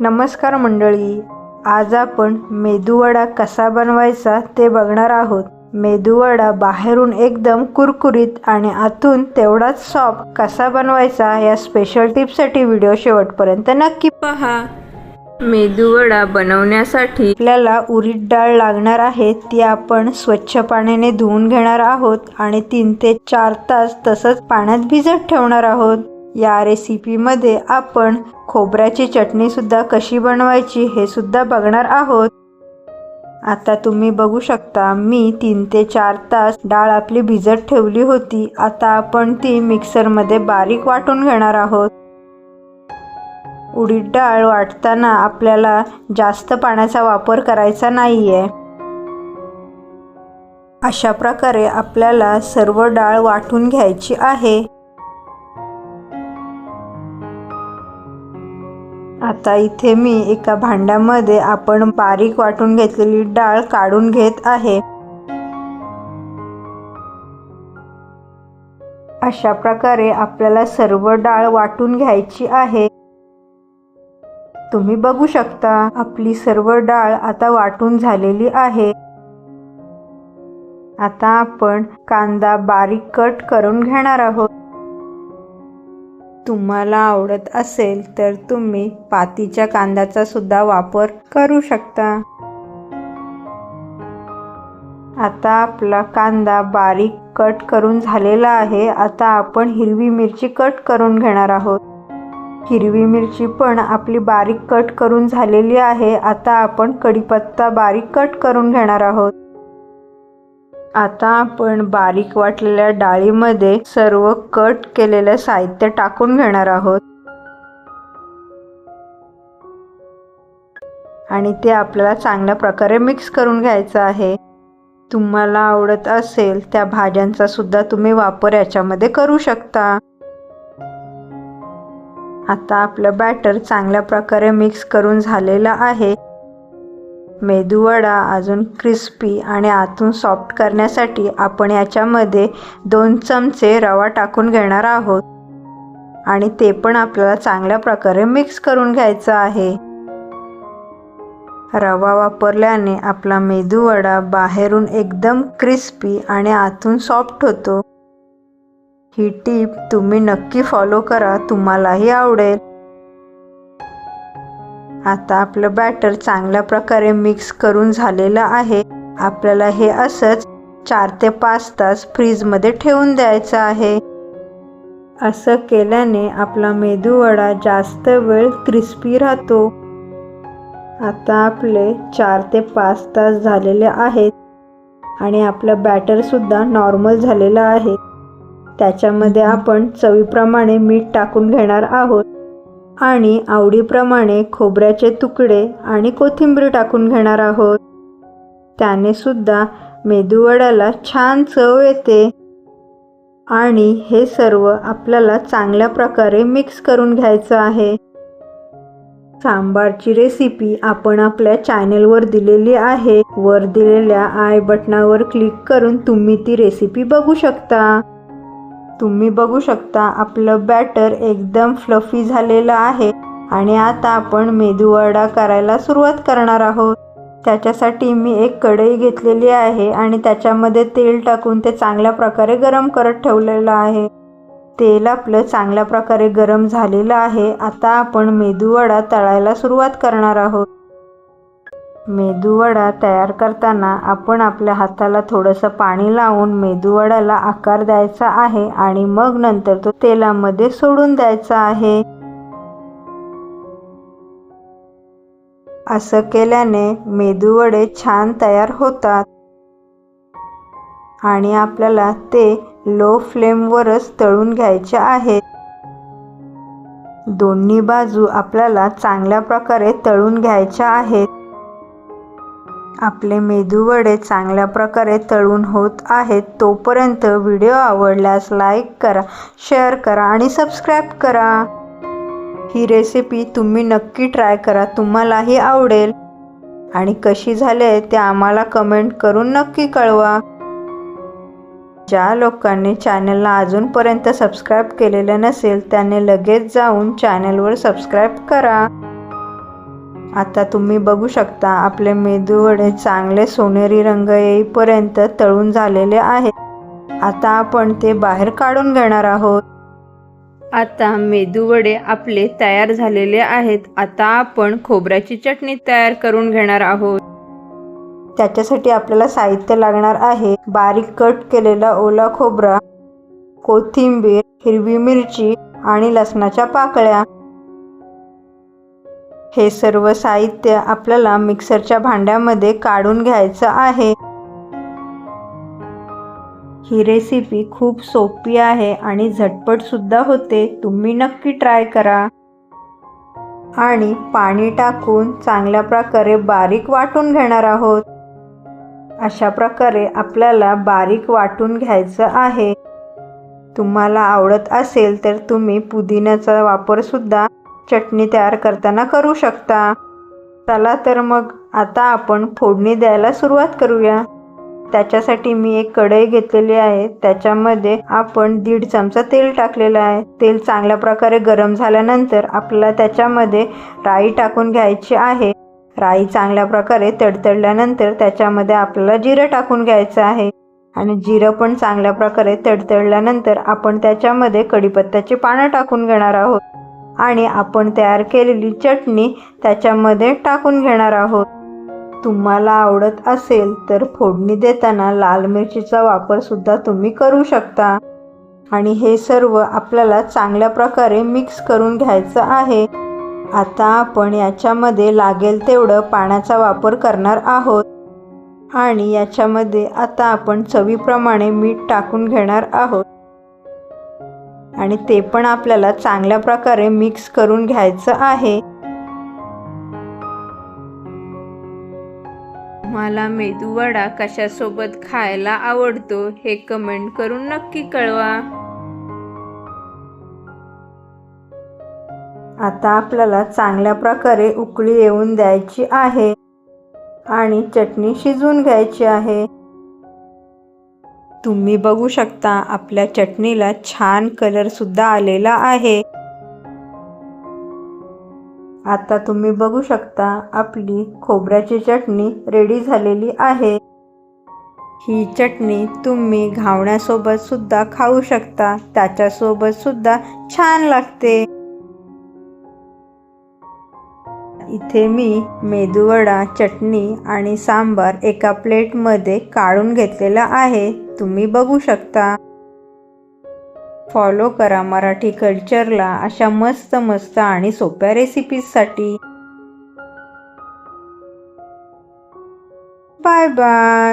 नमस्कार मंडळी आज आपण मेदूवडा कसा बनवायचा ते बघणार आहोत. मेदूवडा बाहेरून एकदम कुरकुरीत आणि आतून तेवढाच सॉफ्ट कसा बनवायचा या स्पेशल टिपसाठी व्हिडिओ शेवटपर्यंत नक्की पहा. मेदूवडा बनवण्यासाठी आपल्याला उरीद डाळ लागणार आहे ती आपण स्वच्छ पाण्याने धुवून घेणार आहोत आणि तीन ते चार तास तसंच पाण्यात भिजत ठेवणार आहोत. या रेसिपीमध्ये आपण खोबऱ्याची चटणीसुद्धा कशी बनवायची हे सुद्धा बघणार आहोत. आता तुम्ही बघू शकता मी तीन ते चार तास डाळ आपली भिजत ठेवली होती. आता आपण ती मिक्सरमध्ये बारीक वाटून घेणार आहोत. उडीद डाळ वाटताना आपल्याला जास्त पाण्याचा वापर करायचा नाही आहे अशा प्रकारे आपल्याला सर्व डाळ वाटून घ्यायची आहे. आता इथे मी एका भांड्यामध्ये आपण बारीक वाटून घेतलेली डाळ काढून घेत आहे. अशा प्रकारे आपल्याला सर्व डाळ वाटून घ्यायची आहे. तुम्ही बघू शकता आपली सर्व डाळ आता वाटून झालेली आहे. आता आपण कांदा बारीक कट करून घेणार आहोत. तुम्हाला आवडत असेल तर तुम्ही पातीच्या कांद्याचा सुद्धा वापर करू शकता. आता आपला कांदा बारीक कट करून झालेला आहे. आता आपण हिरवी मिरची कट करून घेणार आहोत. हिरवी मिरची पण आपली बारीक कट करून झालेली आहे. आता आपण कढीपत्ता बारीक कट करून घेणार आहोत. आता आपण बारीक वाटलेल्या डाळीमध्ये सर्व कट केलेलं साहित्य टाकून घेणार आहोत. आणि ते आपल्याला चांगल्या प्रकारे मिक्स करून घ्यायचं आहे. तुम्हाला आवडत असेल त्या भाज्यांचा सुद्धा तुम्ही वापर याच्यामध्ये करू शकता. आता आपलं बॅटर चांगल्या प्रकारे मिक्स करून झालेलं आहे. मेदूवडा अजून क्रिस्पी आणि आतून सॉफ्ट करण्यासाठी आपण याच्यामध्ये दोन चमचे रवा टाकून घेणार आहोत. आणि ते पण आपल्याला चांगल्या प्रकारे मिक्स करून घ्यायचं आहे. रवा वापरल्याने आपला मेदूवडा बाहेरून एकदम क्रिस्पी आणि आतून सॉफ्ट होतो. ही टीप तुम्ही नक्की फॉलो करा तुम्हालाही आवडेल. आता आपलं बॅटर चांगल्या प्रकारे मिक्स करून झालेलं आहे. आपल्याला हे असंच चार ते पाच तास फ्रीजमध्ये ठेवून द्यायचं आहे. असं केल्याने आपला मेदूवडा जास्त वेळ क्रिस्पी राहतो. आता आपले चार ते पाच तास झालेले आहेत आणि आपलं बॅटरसुद्धा नॉर्मल झालेलं आहे. त्याच्यामध्ये आपण चवीप्रमाणे मीठ टाकून घेणार आहोत. आणि आवडीप्रमाणे खोबऱ्याचे तुकडे आणि कोथिंबीर टाकून घेणार आहोत. त्याने सुद्धा मेदूवड्याला छान चव येते. आणि हे सर्व आपल्याला चांगल्या प्रकारे मिक्स करून घ्यायचं आहे. सांबारची रेसिपी आपण आपल्या चॅनेलवर दिलेली आहे. वर दिलेल्या आय बटनावर क्लिक करून तुम्ही ती रेसिपी बघू शकता. तुम्ही बघू शकता आपलं बॅटर एकदम फ्लफी झालेलं आहे आणि आता आपण मेदूवडा करायला सुरुवात करणार आहोत. त्याच्यासाठी मी एक कढई घेतलेली आहे आणि त्याच्यामध्ये तेल टाकून ते चांगल्या प्रकारे गरम करत ठेवलेलं आहे. तेल आपलं चांगल्या प्रकारे गरम झालेलं आहे. आता आपण मेदूवडा तळायला सुरुवात करणार आहोत. मेदूवडा तयार करताना आपण आपल्या हाताला थोडंसं पाणी लावून मेदूवड्याला आकार द्यायचा आहे आणि मग नंतर तो तेलामध्ये सोडून द्यायचा आहे. असं केल्याने मेदूवडे छान तयार होतात. आणि आपल्याला ते लो फ्लेमवरच तळून घ्यायचे आहेत दोन्ही बाजू आपल्याला चांगल्या प्रकारे तळून घ्यायच्या आहेत. आपले मेदूवडे चांगल्या प्रकारे तळून होत आहेत तोपर्यंत व्हिडिओ आवडल्यास लाईक करा शेअर करा आणि सबस्क्राईब करा. ही रेसिपी तुम्ही नक्की ट्राय करा तुम्हालाही आवडेल. आणि कशी झाले ते आम्हाला कमेंट करून नक्की कळवा. ज्या लोकांनी चॅनलला अजूनपर्यंत सबस्क्राईब केलेलं नसेल त्याने लगेच जाऊन चॅनलवर सबस्क्राईब करा. आता तुम्ही बघू शकता आपले मेदूवडे चांगले सोनेरी रंग येईपर्यंत तळून झालेले आहेत. आता आपण ते बाहेर काढून घेणार आहोत. आता मेदूवडे आपले तयार झालेले आहेत. आता आपण खोबऱ्याची चटणी तयार करून घेणार आहोत. त्याच्यासाठी आपल्याला साहित्य लागणार आहे. बारीक कट केलेला ओला खोबरा कोथिंबीर हिरवी मिरची आणि लसणाच्या पाकळ्या. हे सर्व साहित्य आपल्याला मिक्सरच्या भांड्यामध्ये काढून घ्यायचं आहे. ही रेसिपी खूप सोपी आहे आणि झटपटसुद्धा होते. तुम्ही नक्की ट्राय करा. आणि पाणी टाकून चांगल्या प्रकारे बारीक वाटून घेणार आहोत. अशा प्रकारे आपल्याला बारीक वाटून घ्यायचं आहे. तुम्हाला आवडत असेल तर तुम्ही पुदिन्याचा वापर सुद्धा चटणी तयार करताना करू शकता. चला तर मग आता आपण फोडणी द्यायला सुरुवात करूया. त्याच्यासाठी मी एक कढई घेतलेली आहे. त्याच्यामध्ये आपण दीड चमचा तेल टाकलेलं आहे. तेल चांगल्या प्रकारे गरम झाल्यानंतर आपल्याला त्याच्यामध्ये राई टाकून घ्यायची आहे. राई चांगल्या प्रकारे तडतडल्यानंतर त्याच्यामध्ये आपल्याला जिरं टाकून घ्यायचं आहे. आणि जिरं पण चांगल्या प्रकारे तडतडल्यानंतर आपण त्याच्यामध्ये कढीपत्त्याची पानं टाकून घेणार आहोत. आणि आपण तयार केलेली चटणी त्याच्यामध्ये टाकून घेणार आहोत. तुम्हाला आवडत असेल तर फोडणी देताना लाल मिरचीचा वापरसुद्धा तुम्ही करू शकता. आणि हे सर्व आपल्याला चांगल्या प्रकारे मिक्स करून घ्यायचं आहे. आता आपण याच्यामध्ये लागेल तेवढं पाण्याचा वापर करणार आहोत. आणि याच्यामध्ये आता आपण चवीप्रमाणे मीठ टाकून घेणार आहोत. आणि ते पण आपल्याला चांगल्या प्रकारे मिक्स करून घ्यायचं आहे. मला मेदूवडा कशासोबत खायला आवडतो हे कमेंट करून नक्की कळवा. आता आपल्याला चांगल्या प्रकारे उकळी येऊन द्यायची आहे आणि चटणी शिजवून घ्यायची आहे. तुम्ही बघू शकता आपल्या चटणीला छान कलरसुद्धा आलेला आहे. आता तुम्ही बघू शकता आपली खोबऱ्याची चटणी रेडी झालेली आहे. ही चटणी तुम्ही घावण्यासोबत सुद्धा खाऊ शकता त्याच्यासोबत सुद्धा छान लागते. इथे मी मेदूवडा चटणी आणि सांबार एका प्लेटमध्ये काढून घेतलेला आहे. तुम्ही बघू शकता. फॉलो करा मराठी कल्चरला अशा मस्त मस्त आणि सोप्या रेसिपीजसाठी बाय बाय